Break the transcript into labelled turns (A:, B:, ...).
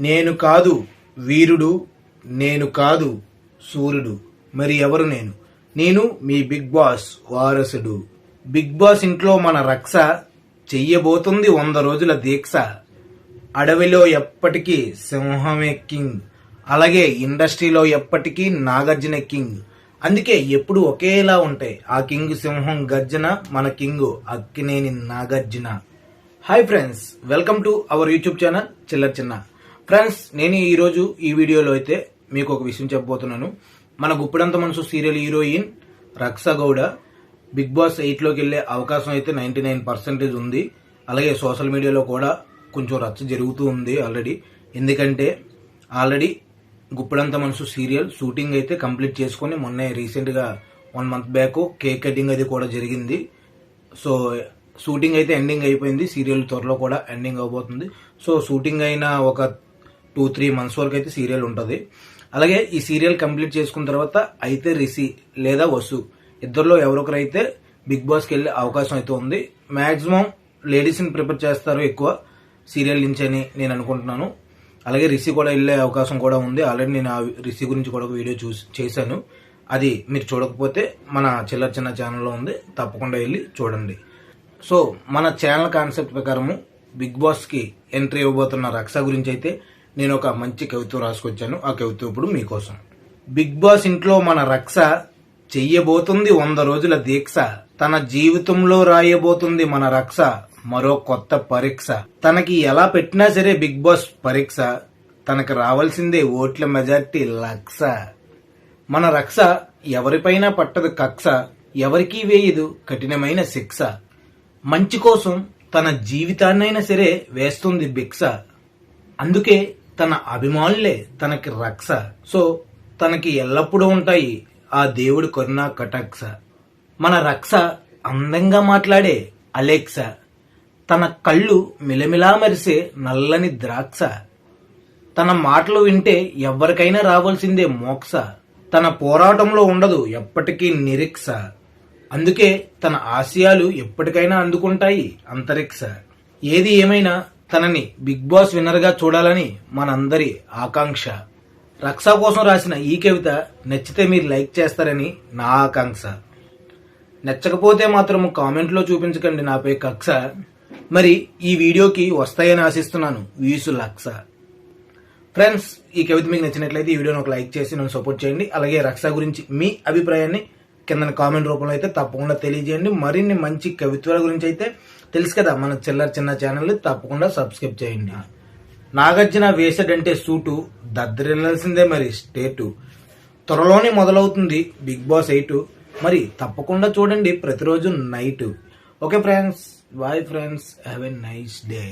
A: నేను కాదు వీరుడు నేను కాదు సూర్యుడు మరి ఎవరు నేను? నేను మీ బిగ్ బాస్ వారసుడు. బిగ్ బాస్ ఇంట్లో మన రక్ష చెయ్యబోతుంది వంద రోజుల దీక్ష. అడవిలో ఎప్పటికీ సింహమే కింగ్. అలాగే ఇండస్ట్రీలో ఎప్పటికీ నాగార్జున కింగ్. అందుకే ఎప్పుడు ఒకేలా ఉంటాయి ఆ కింగ్ సింహం గర్జన మన king Akkineni Nagarjuna. Hi friends welcome to our YouTube channel Chillara Chinna. Friends నేను ఈరోజు ఈ వీడియోలో అయితే మీకు ఒక విషయం చెప్పబోతున్నాను. మన Guppedantha Manasu serial heroine Raksha Gowda big boss ఎయిట్లోకి వెళ్ళే అవకాశం అయితే నైంటీ నైన్ పర్సెంటేజ్ ఉంది. అలాగే సోషల్ మీడియాలో కూడా కొంచెం రచ్చ జరుగుతూ ఉంది ఆల్రెడీ. ఎందుకంటే ఆల్రెడీ గుప్పిడంత మనసు సీరియల్ షూటింగ్ అయితే కంప్లీట్ చేసుకొని మొన్నే రీసెంట్గా one month back cake cutting అది కూడా జరిగింది. సో షూటింగ్ అయితే ఎండింగ్ అయిపోయింది. సీరియల్ త్వరలో కూడా ఎండింగ్ అవబోతుంది. సో షూటింగ్ అయిన ఒక టూ త్రీ మంత్స్ వరకు అయితే సీరియల్ ఉంటుంది. అలాగే ఈ సీరియల్ కంప్లీట్ చేసుకున్న తర్వాత అయితే రిసి లేదా వసు ఇద్దరిలో ఎవరొకరైతే బిగ్ బాస్కి వెళ్ళే అవకాశం అయితే ఉంది. మ్యాక్సిమం లేడీస్ని ప్రిపేర్ చేస్తారు ఎక్కువ సీరియల్ నుంచి అని నేను అనుకుంటున్నాను. అలాగే రిషి కూడా వెళ్ళే అవకాశం కూడా ఉంది. ఆల్రెడీ నేను ఆ రిషి గురించి కూడా ఒక వీడియో చూసి చేశాను. అది మీరు చూడకపోతే మన చిల్లర చిన్న ఛానల్లో ఉంది. తప్పకుండా వెళ్ళి చూడండి. సో మన ఛానల్ కాన్సెప్ట్ ప్రకారము బిగ్ బాస్కి ఎంట్రీ ఇవ్వబోతున్న రక్ష గురించి అయితే నేను ఒక మంచి కవిత్వం రాసుకొచ్చాను. ఆ కవిత్వం ఇప్పుడు మీకోసం. బిగ్ బాస్ ఇంట్లో మన రక్ష చెయ్యబోతుంది. వంద రోజుల దీక్ష. తన జీవితంలో రాయబోతుంది మన రక్ష. మరో కొత్త పరీక్ష. తనకి ఎలా పెట్టినా సరే బిగ్ బాస్ పరీక్ష. తనకు రావాల్సిందే ఓట్ల మెజార్టీ లక్ష. మన రక్ష ఎవరిపైనా పట్టదు కక్ష. ఎవరికీ వేయదు కఠినమైన శిక్ష. మంచి కోసం తన జీవితాన్నైనా సరే వేస్తుంది భిక్ష. అందుకే తన అభిమానులే తనకి రక్ష. సో తనకి ఎల్లప్పుడూ ఉంటాయి ఆ దేవుడి కరుణా కటాక్ష. మన రక్ష అందంగా మాట్లాడే అలెక్స. తన కళ్ళు మిలమిలా మెరిసే నల్లని ద్రాక్ష. తన మాటలు వింటే ఎవరికైనా రావాల్సిందే మోక్ష. తన పోరాటంలో ఉండదు ఎప్పటికీ నిరీక్ష. అందుకే తన ఆశయాలు ఎప్పటికైనా అందుకుంటాయి అంతరిక్ష. ఏది ఏమైనా తనని బిగ్ బాస్ విన్నర్గా చూడాలని మనందరి ఆకాంక్ష. రక్ష కోసం రాసిన ఈ కవిత నచ్చితే మీరు లైక్ చేస్తారని నా ఆకాంక్ష. నచ్చకపోతే మాత్రం కామెంట్లో చూపించకండి నాపై కక్ష మరి ఈ వీడియోకి వస్తాయని ఆశిస్తున్నాను. వీసు లక్ష ఫ్రెండ్స్ ఈ కవిత మీకు నచ్చినట్లయితే ఈ వీడియోని ఒక లైక్ చేసి నన్ను సపోర్ట్ చేయండి. అలాగే రక్ష గురించి మీ అభిప్రాయాన్ని కింద కామెంట్ రూపంలో అయితే తప్పకుండా తెలియజేయండి. మరిన్ని మంచి కవిత్వాల గురించి అయితే తెలుసు కదా మన చిల్లర చిన్న ఛానల్ తప్పకుండా సబ్స్క్రైబ్ చేయండి. నాగార్జున వేసాడంటే సూటు దద్దరిల్లాల్సిందే మరి స్టేటు. త్వరలోనే మొదలవుతుంది బిగ్ బాస్ ఎయిట్. మరి తప్పకుండా చూడండి ప్రతిరోజు night. Okay friends bye friends have a nice day.